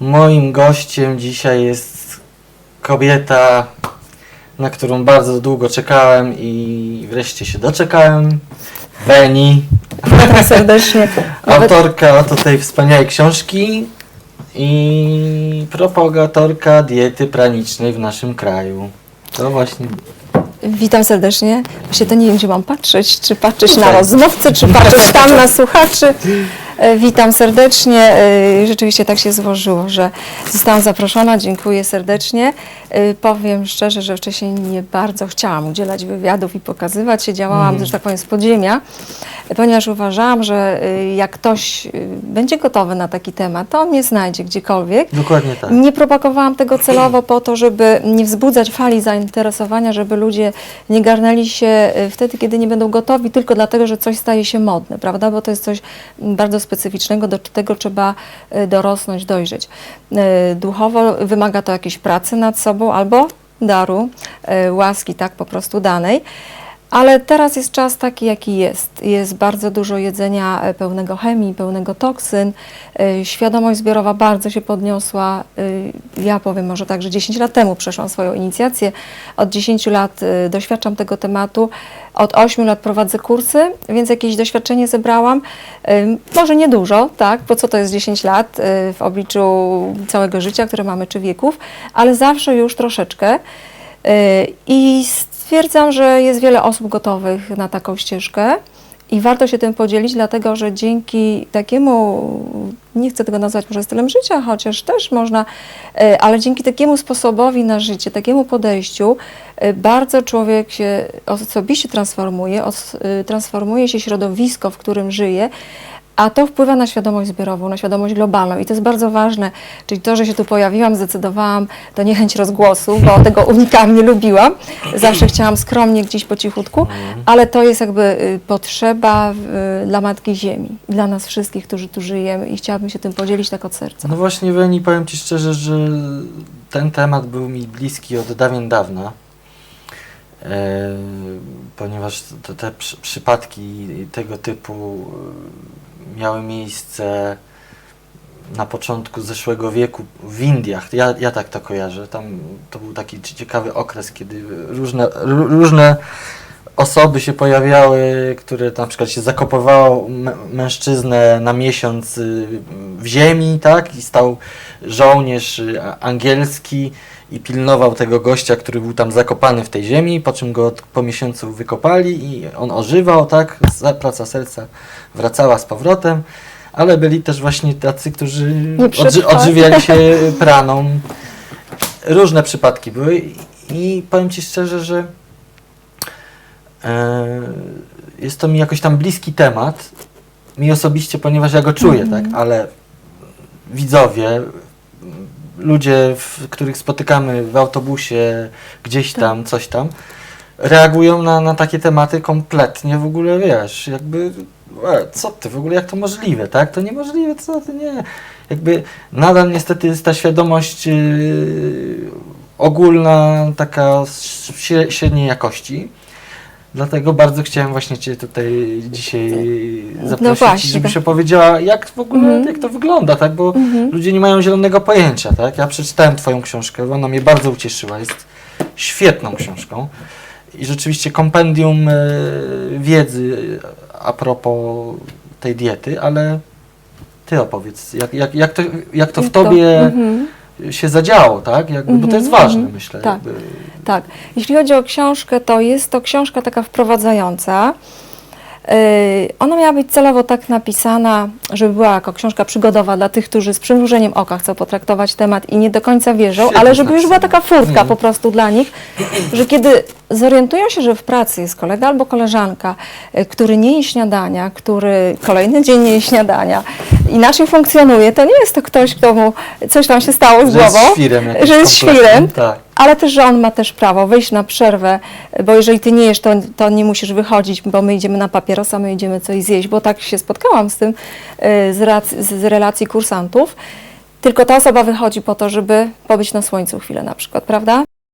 Moim gościem dzisiaj jest kobieta, na którą bardzo długo czekałem i wreszcie się doczekałem. Beni, Witam serdecznie. Autorka oto tej wspaniałej książki i propagatorka diety pranicznej w naszym kraju. To właśnie witam serdecznie. Właśnie to nie wiem, gdzie mam patrzeć. Czy patrzeć na rozmówcę, czy patrzeć tam na słuchaczy. E, Witam serdecznie. E, Rzeczywiście tak się złożyło, że zostałam zaproszona. Dziękuję serdecznie. E, Powiem szczerze, że wcześniej nie bardzo chciałam udzielać wywiadów i pokazywać się. Działałam, że tak powiem, z podziemia, ponieważ uważałam, że jak ktoś będzie gotowy na taki temat, to on mnie znajdzie gdziekolwiek. dokładnie tak. Nie propagowałam tego celowo po to, żeby nie wzbudzać fali zainteresowania, żeby ludzie nie garnęli się wtedy, kiedy nie będą gotowi, tylko dlatego, że coś staje się modne, prawda? Bo to jest coś mm, bardzo specyficznego, do tego trzeba y, dorosnąć, dojrzeć. Y, Duchowo wymaga to jakiejś pracy nad sobą albo daru, y, łaski, tak po prostu danej. Ale teraz jest czas taki, jaki jest. Jest bardzo dużo jedzenia e, pełnego chemii, pełnego toksyn. E, Świadomość zbiorowa bardzo się podniosła. E, Ja powiem może tak, że 10 lat temu przeszłam swoją inicjację. Od 10 lat doświadczam tego tematu. Od 8 lat prowadzę kursy, więc jakieś doświadczenie zebrałam. Może niedużo, tak, bo co to jest 10 lat w obliczu całego życia, które mamy, czy wieków, ale zawsze już troszeczkę. I stwierdzam, że jest wiele osób gotowych na taką ścieżkę i warto się tym podzielić, dlatego że dzięki takiemu, nie chcę tego nazwać może stylem życia, chociaż też można, e, ale dzięki takiemu sposobowi na życie, takiemu podejściu, e, bardzo człowiek się osobiście transformuje, e, transformuje się środowisko, w którym żyje. A to wpływa na świadomość zbiorową, na świadomość globalną i to jest bardzo ważne. Czyli to, że się tu pojawiłam, zdecydowałam, to niechęć rozgłosu, bo tego unikam, nie lubiłam. Zawsze chciałam skromnie gdzieś po cichutku, ale to jest jakby y, potrzeba y, dla Matki Ziemi, dla nas wszystkich, którzy tu żyjemy i chciałabym się tym podzielić tak od serca. No właśnie, Weni, powiem Ci szczerze, że ten temat był mi bliski od dawien dawna, e, ponieważ te, te przy, przypadki tego typu miały miejsce na początku zeszłego wieku w Indiach. Ja, ja tak to kojarzę. Tam to był taki ciekawy okres, kiedy różne, ró- różne osoby się pojawiały, które na przykład się zakopowało mężczyznę na miesiąc y, w ziemi, tak? I stał żołnierz y, angielski i pilnował tego gościa, który był tam zakopany w tej ziemi, po czym go po miesiącu wykopali i on ożywał, tak? Praca serca wracała z powrotem. Ale byli też właśnie tacy, którzy odży- odżywiali się praną. Różne przypadki były i powiem Ci szczerze, że jest to mi jakoś tam bliski temat. Mi osobiście, ponieważ ja go czuję, Mhm. tak, ale widzowie, ludzie, w, których spotykamy w autobusie, gdzieś Tak. tam, coś tam, reagują na, na takie tematy kompletnie w ogóle, wiesz, jakby, e, co ty, w ogóle jak to możliwe, tak? To niemożliwe, co ty, nie. Jakby nadal niestety jest ta świadomość yy, ogólna, taka średniej jakości. Dlatego bardzo chciałem właśnie Cię tutaj dzisiaj zaprosić, No właśnie, żebyś tak. opowiedziała, jak w ogóle, Mhm. jak to wygląda, tak? Bo Mhm. ludzie nie mają zielonego pojęcia, tak? Ja przeczytałem Twoją książkę, ona mnie bardzo ucieszyła, jest świetną książką i rzeczywiście kompendium e, wiedzy a propos tej diety, ale Ty opowiedz, jak, jak, jak, to, jak to w Tobie Mhm. się zadziało, tak? Jakby, bo to jest Mhm, ważne, myślę. Tak. Jakby. Tak. Jeśli chodzi o książkę, to jest to książka taka wprowadzająca. Yy, Ona miała być celowo tak napisana, żeby była jako książka przygodowa dla tych, którzy z przymrużeniem oka chcą potraktować temat i nie do końca wierzą, Świetnie ale żeby już była taka furtka Mhm. po prostu dla nich, że kiedy zorientują się, że w pracy jest kolega albo koleżanka, y, który nie je śniadania, który kolejny dzień nie je śniadania, inaczej funkcjonuje, to nie jest to ktoś, kto mu coś tam się stało z Że jest głową, świrem że jest świrem, Tak. Ale też, że on ma też prawo wyjść na przerwę, bo jeżeli ty nie jesz, to, to nie musisz wychodzić, bo my idziemy na papierosa, my idziemy coś zjeść, bo tak się spotkałam z tym y, z, z relacji kursantów. Tylko ta osoba wychodzi po to, żeby pobyć na słońcu chwilę na przykład, prawda?